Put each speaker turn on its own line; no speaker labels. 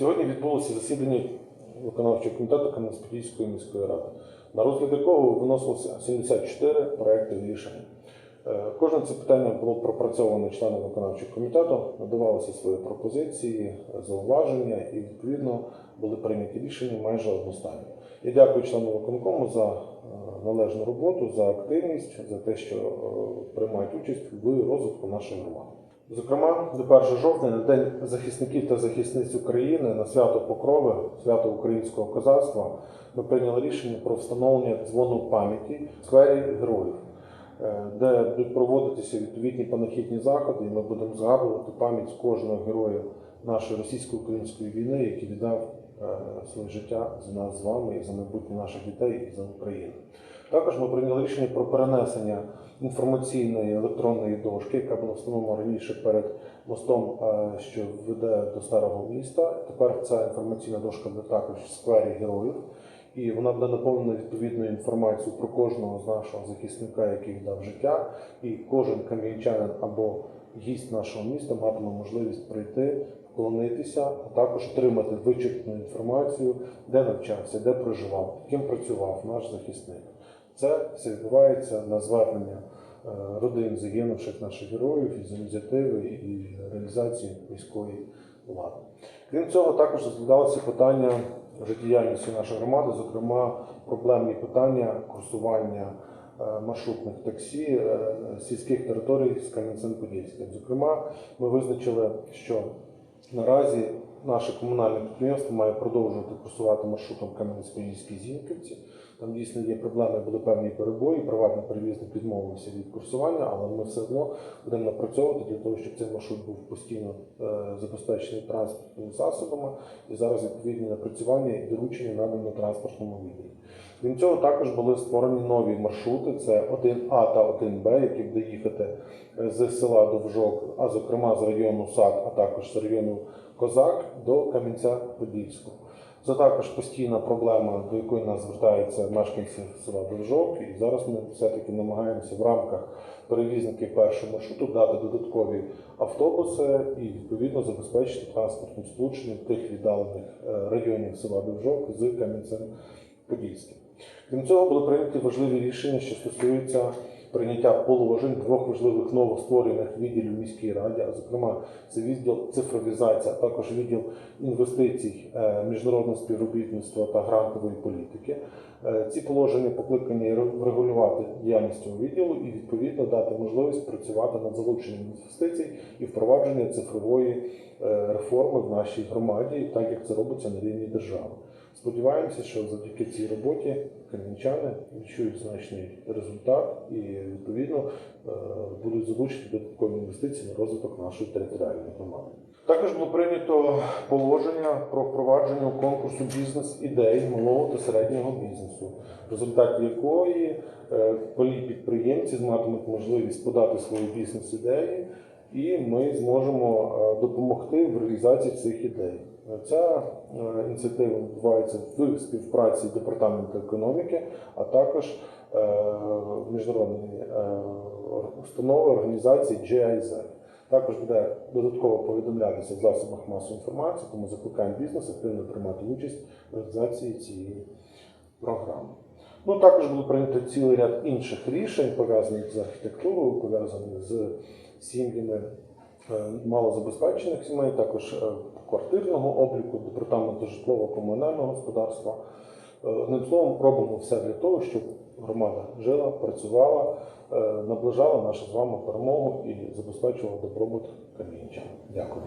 Сьогодні відбулося засідання виконавчого комітету Кам'янець-Подільської міської ради, на розгляд якого виносилося 74 проекти рішень. Е, Кожне це питання було пропрацьовано членами виконавчого комітету, надавалися свої пропозиції, зауваження і відповідно були прийняті рішення майже одностайно. Я дякую членам виконкому за е, належну роботу, за активність, за те, що е, приймають участь в розвитку нашої громади. Зокрема, до 1 жовтня, на День захисників та захисниць України, на свято Покрови, свято українського козацтва, ми прийняли рішення про встановлення дзвону пам'яті в сквері героїв, е, де будуть проводитися відповідні панахідні заходи, і ми будемо згадувати пам'ять кожного героя нашої російсько-української війни, який віддав своє життя за нас з вами і за майбутнє наших дітей і за Україну. Також ми прийняли рішення про перенесення інформаційної електронної дошки, яка була встановлена раніше перед мостом, е, що веде до старого міста. Тепер ця інформаційна дошка буде також в сквері героїв, і вона буде наповнена відповідною інформацією про кожного з нашого захисника, який дав життя, і кожен кам'янчанин або гість нашого міста матиме можливість прийти. Вклонитися, а також отримати вичерпну інформацію, де навчався, де проживав, ким працював наш захисник. Це все відбувається на звернення е, родин загинувших наших героїв із ініціативи і реалізації міської влади. Крім цього, також розглядалося питання життєдіяльності нашої громади, зокрема проблемні питання курсування е, маршрутних таксі е, сільських територій з Кам'янцем-Подільським. Зокрема, ми визначили, що наразі наше комунальне підприємство має продовжувати курсувати маршрутом Кам'янець-Подільській Зінківці. Там дійсно є проблеми, були певні перебої. Приватний перевізник відмовився від курсування, але ми все одно будемо напрацьовувати для того, щоб цей маршрут був постійно е, забезпечений транспортними засобами. І зараз відповідні напрацювання і доручення надані транспортному відділі. Крім цього, також були створені нові маршрути: це 1А та 1Б, які буде їхати е, з села Довжок, а зокрема з району Сад, а також з району Козак до Кам'янця-Подільського. Це також постійна проблема, до якої нас звертаються мешканці села Довжок. І зараз ми все-таки намагаємося в рамках перевізників першого маршруту дати додаткові автобуси і відповідно забезпечити транспортним сполученням тих віддалених е, районів села Довжок з Кам'янцем-Подільським. Крім цього, були прийняті важливі рішення, що стосуються прийняття положень двох важливих новостворених відділів міській раді, а зокрема, це відділ цифровізація, а також відділ інвестицій, е, міжнародного співробітництва та грантової політики. Е, Ці положення покликані врегулювати діяльність цього відділу і відповідно дати можливість працювати над залученням інвестицій і впровадження цифрової е, реформи в нашій громаді, так як це робиться на рівні держави. Сподіваємося, що завдяки цій роботі кам'янчани відчують значний результат і відповідно е, будуть залучені додаткові інвестиції на розвиток нашої територіальної громади. Також було прийнято положення про впровадження конкурсу бізнес-ідей малого та середнього бізнесу, в результаті якої е, полі підприємці матимуть можливість подати свої бізнес-ідеї, і ми зможемо е, допомогти в реалізації цих ідей. Ця е, ініціатива відбувається в співпраці департаменту економіки, а також е, міжнародної установи організації GIZ. Також буде додатково повідомлятися в засобах масової інформації, тому закликаємо бізнес активно приймати участь в реалізації цієї програми. Ну, також було прийнято цілий ряд інших рішень, пов'язаних з архітектурою, пов'язаних з сім'ями е, малозабезпечених сімей, також е, квартирного обліку, департаменту житлово-комунального господарства. Е, Одним словом, робимо все для того, щоб громада жила, працювала, наближала нашу з вами перемогу і забезпечувала добробут кам'янчан. Дякую.